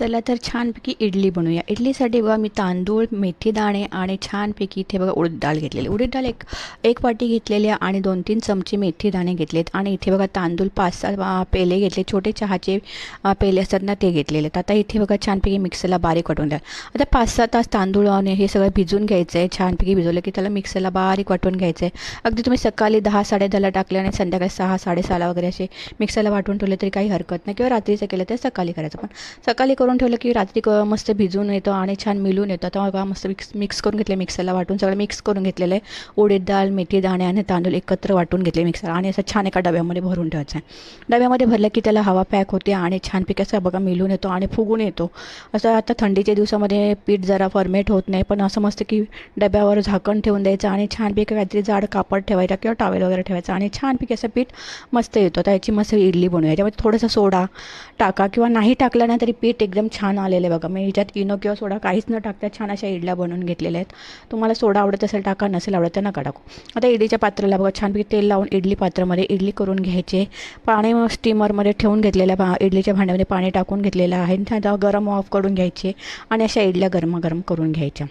चला तर छानपैकी इडली बनवूया. इडलीसाठी बघा मी तांदूळ मेथी दाणे आणि छानपैकी इथे बघा उडीद डाळ घेतलेली. उडीद डाळ एक एक वाटी घेतलेली आहे आणि दोन तीन चमचे मेथी दाणे घेतलेत आणि इथे बघा तांदूळ पाच सहा पेले घेतले. छोटे चहाचे पेले असतात ना ते घेतलेले आहेत. आता इथे बघा छानपैकी मिक्सरला बारीक वाटून द्या. आता पाच सहा तास तांदूळ आणि हे सगळं भिजून घ्यायचं आहे छानपैकी भिजवलं की त्याला मिक्सरला बारीक वाटून घ्यायचं आहे अगदी तुम्ही सकाळी दहा साडेदहाला टाकले आणि संध्याकाळी सहा साडेसहाला वगैरे असे मिक्सरला वाटून ठेवले तरी काही हरकत नाही किंवा रात्रीचं केलं तर सकाळी करायचं. पण सकाळी करून करून ठेवलं की रात्री क- मस्त भिजून येतं आणि छान मिळून येतं. आता बघा मस्त मिक्स मिक्स करून घेतले मिक्सरला वाटून. सगळं मिक्स करून घेतलेलं आहे. उडीद डाळ मेथी दाणे आणि तांदूळ एकत्र वाटून घेतले मिक्सर आणि असं छान एका डब्यामध्ये भरून ठेवायचं आहे. डब्यामध्ये भरलं की त्याला हवा पॅक होते आणि छानपैकी असं बघा मिळून येतो आणि फुगून येतो. असं आता थंडीच्या दिवसामध्ये पीठ जरा फॉर्मेट होत नाही पण असं मस्त की डब्यावर झाकण ठेवून द्यायचं आणि छानपैकी काहीतरी जाड कापड ठेवायचा किंवा टावेल वगैरे ठेवायचं आणि छानपैकी असं पीठ मस्त येतो. त्याची मस्त इडली बनवूया. त्यामध्ये थोडंसं सोडा टाका किंवा नाही टाकलं ना तरी पीठ एकदम छान आलेलं आहे बघा. मी ह्याच्यात इनो किंवा सोडा काहीच न टाकता छान अशा इडल्या बनवून घेतलेल्या आहेत. तुम्हाला सोडा आवडत असेल टाका. नसेल आवडत तर नका टाकू. आता इडलीच्या पात्राला बघा छानपैकी तेल लावून इडली पात्रामध्ये इडली करून घ्यायचे. पाणी स्टीमरमध्ये ठेवून घेतलेल्या पा इडलीच्या भांड्यामध्ये पाणी टाकून घेतलेलं आहे. त्या गरम ऑफ करून घ्यायचे आणि अशा इडल्या गरमागरम करून घ्यायच्या.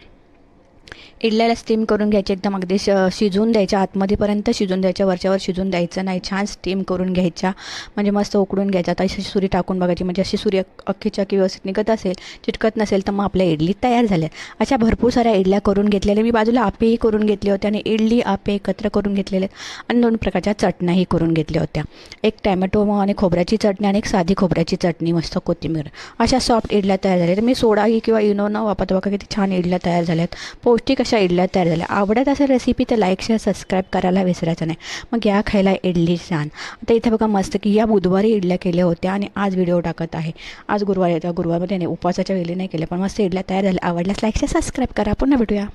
इडल्याला स्टीम करून घ्यायची एकदम अगदी श शिजून द्यायच्या आतमध्येपर्यंत शिजून द्यायच्या वरच्यावर शिजून द्यायचं नाही. छान स्टीम करून घ्यायच्या. म्हणजे मस्त उकडून घ्यायचा. आता अशी सुरी टाकून बघायची. म्हणजे अशी सुरी अख्खी चक्की व्यवस्थित निघत असेल चिटकत नसेल तर मग आपल्या इडली तयार झाल्या. अशा भरपूर साऱ्या इडल्या करून घेतलेल्या. मी बाजूला आपेही करून घेतले होते आणि इडली आपे एकत्र करून घेतलेले. आहेत आणि दोन प्रकारच्या चटण्याही करून घेतल्या होत्या. एक टॅमॅटो आणि खोबऱ्याची चटणी आणि एक साधी खोबऱ्याची चटणी मस्त कोथिंबीर. अशा सॉफ्ट इडल्या तयार झाल्या. तर मी सोडाही किंवा इनो न वापरता बघा किती छान इडल्या तयार झाल्यात. पौष्टिक अशा इडल्या तयार झाल्या आवडत असेल रेसिपी तर लाईक शेअर सबस्क्राईब करायला विसरायचं नाही. मग या खायला इडली छान. आता इथे बघा मस्त की या बुधवारी इडल्या केल्या होत्या आणि आज व्हिडिओ टाकत आहे. आज गुरुवार येतो गुरुवारमध्ये नाही उपवासाच्या वेळी नाही केल्या पण मस्त इडल्या तयार झाल्या. आवडल्यास लाईक शेअर सबस्क्राईब करा. पुन्हा भेटूया.